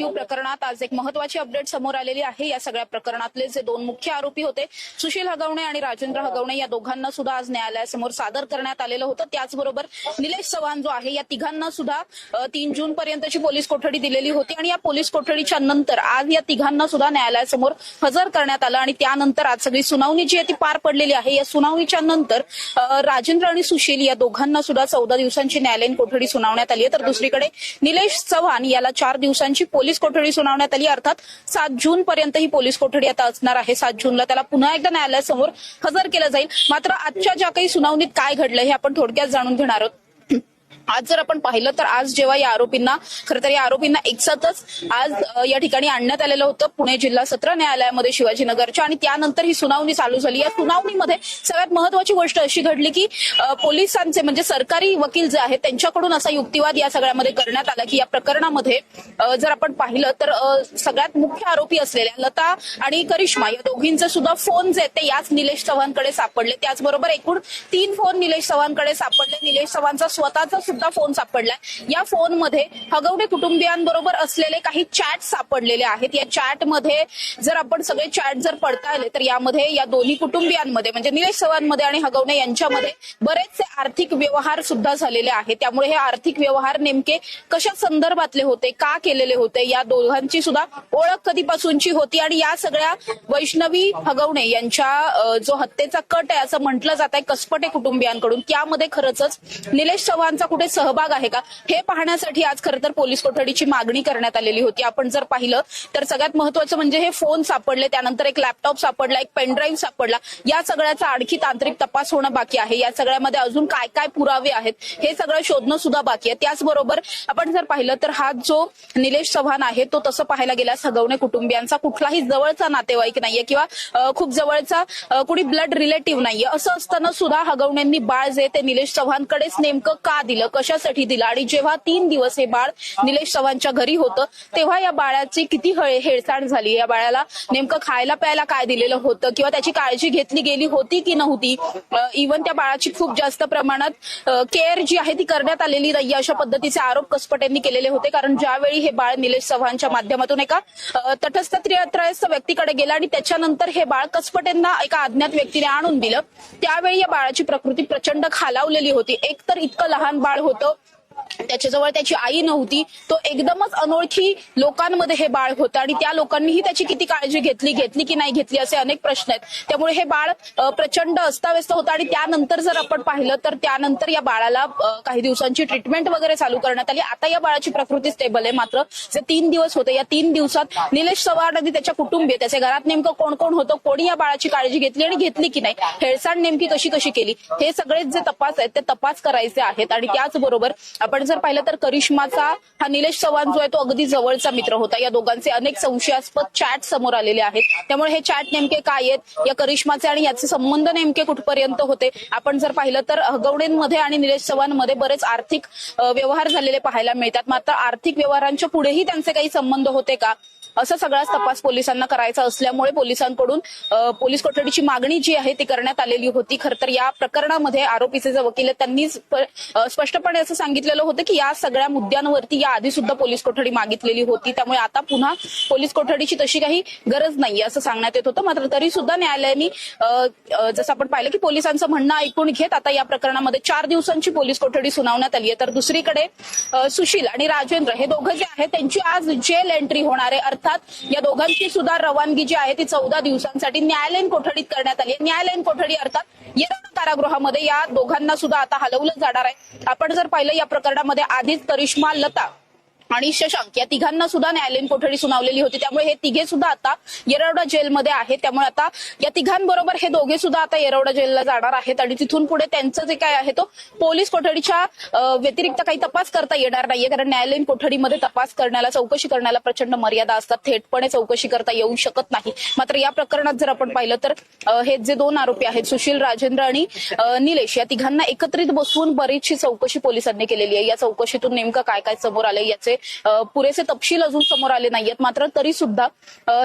मृत्यू प्रकरणात आज एक महत्वाची अपडेट समोर आलेली आहे. या सगळ्या प्रकरणातले जे दोन मुख्य आरोपी होते सुशील हगवणे आणि राजेंद्र हगवणे या दोघांना सुद्धा आज न्यायालयासमोर सादर करण्यात आलेलं होतं. त्याचबरोबर निलेश चव्हाण जो आहे या तिघांना सुद्धा तीन जून पर्यंतची पोलीस कोठडी दिलेली होती आणि या पोलीस कोठडीच्या नंतर आज या तिघांना सुद्धा न्यायालयासमोर हजर करण्यात आलं आणि त्यानंतर आज सगळी सुनावणी जी आहे ती पार पडलेली आहे. या सुनावणीच्या नंतर राजेंद्र आणि सुशील या दोघांना सुद्धा चौदा दिवसांची न्यायालयीन कोठडी सुनावण्यात आली आहे. तर दुसरीकडे निलेश चव्हाण याला चार दिवसांची पोलीस पोलीस कोठडी सुनावण्यात आली. अर्थात सात जून पर्यंत ही पोलीस कोठडी आता असणार आहे. सात जूनला त्याला पुन्हा एकदा न्यायालयासमोर हजर केलं जाईल. मात्र आजच्या ज्या काही सुनावणीत काय घडलं हे आपण थोडक्यात जाणून घेणार आहोत. आज जर आपण पाहिलं तर आज जेव्हा या आरोपींना खरं तर या आरोपींना एकसाथच आज या ठिकाणी आणण्यात आलेलं होतं पुणे जिल्हा सत्र न्यायालयामध्ये शिवाजीनगरच्या आणि त्यानंतर ही सुनावणी चालू झाली. या सुनावणीमध्ये सगळ्यात महत्वाची गोष्ट अशी घडली की पोलिसांचे म्हणजे सरकारी वकील जे आहेत त्यांच्याकडून असा युक्तिवाद या सगळ्यामध्ये करण्यात आला की या प्रकरणामध्ये जर आपण पाहिलं तर सगळ्यात मुख्य आरोपी असलेल्या लता आणि करिश्मा या दोघींचे सुद्धा फोन जे आहेत ते याच निलेश चव्हाणकडे सापडले. त्याचबरोबर एकूण तीन फोन निलेश चव्हाणकडे सापडले. निलेश चव्हाणचा स्वतःचा सुद्धा फोन सापडलाय? या फोनमध्ये हगवणे कुटुंबियांबरोबर असलेले काही चॅट सापडलेले आहेत. या चॅटमध्ये जर आपण सगळे चॅट जर पडताळले तर यामध्ये या दोन्ही कुटुंबियांमध्ये म्हणजे निलेश चव्हाणमध्ये आणि हगवणे यांच्यामध्ये बरेचसे आर्थिक व्यवहार सुद्धा झालेले आहेत. त्यामुळे हे आर्थिक व्यवहार नेमके कशा संदर्भातले होते का केलेले होते या दोघांची सुद्धा ओळख कधीपासूनची होती आणि या सगळ्या वैष्णवी हगवणे यांच्या जो हत्येचा कट आहे असं म्हटलं जात आहे कसपटे कुटुंबियांकडून. त्यामध्ये खरंच निलेश चव्हाणचा कुठे सहभाग आहे का? हे पाहण्यासाठी आज खरं तर पोलीस कोठडीची मागणी करण्यात आलेली होती. आपण जर पाहिलं तर सगळ्यात महत्वाचं म्हणजे हे फोन सापडले त्यानंतर एक लॅपटॉप सापडला एक पेनड्राईव्ह सापडला. या सगळ्याचा आणखी तांत्रिक तपास होणं बाकी आहे. या सगळ्यामध्ये अजून काय काय पुरावे आहेत हे सगळं शोधणं सुद्धा बाकी आहे. त्याचबरोबर आपण जर पाहिलं तर हा जो निलेश चव्हाण आहे तो तसं पाहायला गेल्यास हगवणे कुटुंबियांचा कुठलाही जवळचा नातेवाईक नाहीये किंवा खूप जवळचा कुणी ब्लड रिलेटिव्ह नाहीये. असं असताना सुद्धा हगवण्यांनी बाळ जे ते निलेश चव्हाणकडेच नेमकं का दिलं? कशासाठी दिला? आणि जेव्हा तीन दिवस हे बाळ निलेश चव्हाणच्या घरी होतं तेव्हा या बाळाची किती हळ- हेळसांड झाली? या बाळाला नेमकं खायला प्यायला काय दिलेलं होतं? किंवा त्याची काळजी घेतली गेली होती की नव्हती? इव्हन त्या बाळाची खूप जास्त प्रमाणात केअर जी आहे ती करण्यात आलेली नाही अशा पद्धतीचे आरोप कसपट केलेले होते. कारण ज्यावेळी हे बाळ निलेश चव्हाणच्या माध्यमातून एका तटस्थ त्रयस्थ व्यक्तीकडे गेला आणि त्याच्यानंतर हे बाळ कसपट एका अज्ञात व्यक्तीने आणून दिलं त्यावेळी या बाळाची प्रकृती प्रचंड खालावलेली होती. एक तर इतकं लहान बाळ होतं त्याच्याजवळ त्याची आई नव्हती. तो एकदमच अनोळखी लोकांमध्ये हे बाळ होतं आणि त्या लोकांनीही त्याची किती काळजी घेतली घेतली की नाही घेतली असे अनेक प्रश्न आहेत. त्यामुळे हे बाळ प्रचंड अस्ताव्यस्त होतं आणि त्यानंतर जर आपण पाहिलं तर त्यानंतर या बाळाला काही दिवसांची ट्रीटमेंट वगैरे चालू करण्यात आली. आता या बाळाची प्रकृती स्टेबल आहे. मात्र जे तीन दिवस होते या तीन दिवसात निलेश चव्हाण आणि त्याच्या कुटुंबीय त्याच्या घरात नेमकं कोण कोण होतं कोणी या बाळाची काळजी घेतली आणि घेतली की नाही हेळसांड नेमकी कशी कशी केली हे सगळेच जे तपास आहेत ते तपास करायचे आहेत आणि त्याचबरोबर आपण जर पाहिलं तर करिश्माचा हा निलेश चव्हाण जो आहे तो अगदी जवळचा मित्र होता. या दोघांचे अनेक संशयास्पद चॅट समोर आलेले आहेत. त्यामुळे हे चॅट नेमके काय आहेत? या करिश्माचे आणि याचे संबंध नेमके कुठपर्यंत होते? आपण जर पाहिलं तर हगवणेंमध्ये आणि निलेश चव्हाणमध्ये बरेच आर्थिक व्यवहार झालेले पाहायला मिळतात. मात्र आर्थिक व्यवहारांच्या पुढेही त्यांचे काही संबंध होते का? असं सगळाच तपास पोलिसांना करायचा असल्यामुळे पोलिसांकडून पोलीस कोठडीची मागणी जी आहे ती करण्यात आलेली होती. खरं तर या प्रकरणामध्ये आरोपीचे जे वकील आहेत त्यांनी स्पष्टपणे असं सांगितलेलं होतं की या सगळ्या मुद्द्यांवरती या आधी सुद्धा पोलीस कोठडी मागितलेली होती. त्यामुळे आता पुन्हा पोलीस कोठडीची तशी काही गरज नाहीये असं सांगण्यात येत होतं. मात्र तरी सुद्धा न्यायालयाने जसं आपण पाहिलं की पोलिसांचं म्हणणं ऐकून घेत आता या प्रकरणामध्ये चार दिवसांची पोलीस कोठडी सुनावण्यात आली आहे. तर दुसरीकडे सुशील आणि राजेंद्र हे दोघं जे आहेत त्यांची आज जेल एंट्री होणार आहे. अर्थात या दोघांची सुद्धा रवानगी जी आहे ती चौदा दिवसांसाठी न्यायालयीन कोठडीत करण्यात आली न्यायालयीन कोठडी अर्थात येरवडा कारागृहामध्ये या दोघांना सुद्धा आता हलवलं जाणार आहे. आपण जर पाहिलं या प्रकरणामध्ये आधीच करिश्मा लता आणि शशांक या तिघांना सुद्धा न्यायालयीन कोठडी सुनावलेली होती. त्यामुळे हे तिघे सुद्धा आता येरवडा जेलमध्ये आहेत. त्यामुळे आता या तिघांबरोबर हे दोघे सुद्धा आता येरवडा जेलला जाणार आहेत आणि तिथून पुढे त्यांचं जे काय आहे तो पोलीस कोठडीच्या व्यतिरिक्त काही तपास करता येणार नाहीये. कारण न्यायालयीन कोठडीमध्ये तपास करण्याला चौकशी करण्याला प्रचंड मर्यादा असतात. थेटपणे चौकशी करता येऊ शकत नाही. मात्र या प्रकरणात जर आपण पाहिलं तर हे जे दोन आरोपी आहेत सुशील राजेंद्र आणि निलेश या तिघांना एकत्रित बसवून बरीचशी चौकशी पोलिसांनी केलेली आहे. या चौकशीतून नेमकं काय काय समोर आलंय याचे पुरेसे तपशील अजून समोर आले नाहीयेत. मात्र तरी सुद्धा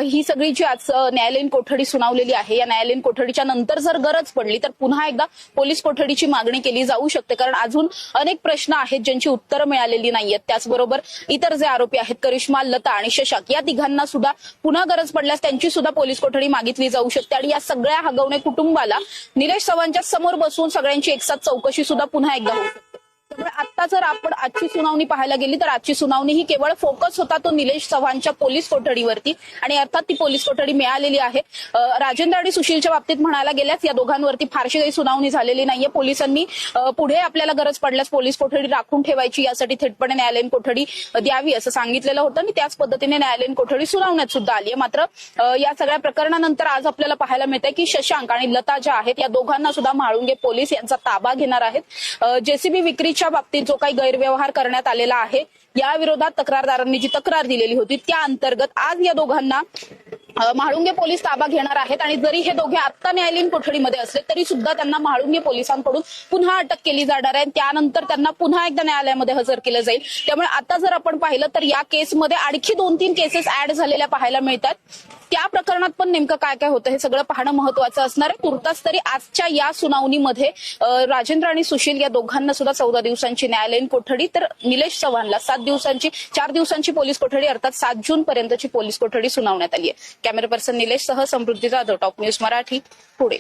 ही सगळी जी आज न्यायालयीन कोठडी सुनावलेली आहे या न्यायालयीन कोठडीच्या नंतर जर गरज पडली तर पुन्हा एकदा पोलीस कोठडीची मागणी केली जाऊ शकते. कारण अजून अनेक प्रश्न आहेत ज्यांची उत्तरं मिळालेली नाहीयेत. त्याचबरोबर इतर जे आरोपी आहेत करिश्मा लता आणि शशाक या तिघांना सुद्धा पुन्हा गरज पडल्यास त्यांची सुद्धा पोलीस कोठडी मागितली जाऊ शकते. आणि या सगळ्या हगवणे कुटुंबाला निलेश चव्हाणच्या समोर बसून सगळ्यांची एकसाथ चौकशी सुद्धा पुन्हा एकदा होऊ शकते. त्यामुळे आता जर आपण आजची सुनावणी पाहायला गेली तर आजची सुनावणी ही केवळ फोकस होता तो निलेश चव्हाणच्या पोलीस कोठडीवरती. आणि अर्थात ती पोलीस कोठडी मिळालेली आहे. राजेंद्र आणि सुशीलच्या बाबतीत म्हणायला गेल्यास या दोघांवरती फारशी काही सुनावणी झालेली नाहीये. पोलिसांनी पुढे आपल्याला गरज पडल्यास पोलीस कोठडी राखून ठेवायची. यासाठी थेटपणे न्यायालयीन कोठडी द्यावी असं सांगितलेलं होतं. आणि त्याच पद्धतीने न्यायालयीन कोठडी सुनावण्यात सुद्धा आली आहे. मात्र या सगळ्या प्रकरणानंतर आज आपल्याला पाहायला मिळतंय की शशांक आणि लता ज्या आहेत या दोघांना सुद्धा म्हाळुंगे पोलीस यांचा ताबा घेणार आहेत. जेसीबी विक्रीच्या बाबतीत जो काही गैरव्यवहार करण्यात आलेला आहे या विरोधात तक्रारदारांनी जी तक्रार दिलेली होती त्या अंतर्गत आज या दोघांना अ, म्हाळुंगे पोलीस ताबा घेणार आहेत आणि जरी हे दोघे आत्ता न्यायालयीन कोठडीमध्ये असले तरी सुद्धा त्यांना म्हाळुंगे पोलिसांकडून पुन्हा अटक केली जाणार आहे. त्यानंतर त्यांना पुन्हा एकदा न्यायालयामध्ये हजर केलं जाईल. त्यामुळे आता जर आपण पाहिलं तर या केसमध्ये आणखी दोन तीन केसेस ऍड झालेल्या पाहायला मिळतात. त्या प्रकरणात पण नेमकं काय काय होतं हे सगळं पाहणं महत्वाचं असणार आहे. तुर्तास तरी आजच्या या सुनावणीमध्ये राजेंद्र आणि सुशील या दोघांना सुद्धा चौदा दिवसांची न्यायालयीन कोठडी तर निलेश चव्हाणला सात दिवसांची चार दिवसांची पोलीस कोठडी अर्थात सात जून पर्यंतची पोलीस कोठडी सुनावण्यात आली आहे. कॅमेरा पर्सन निलेश सह समृद्धी जाधव टॉप न्यूज मराठी पुणे.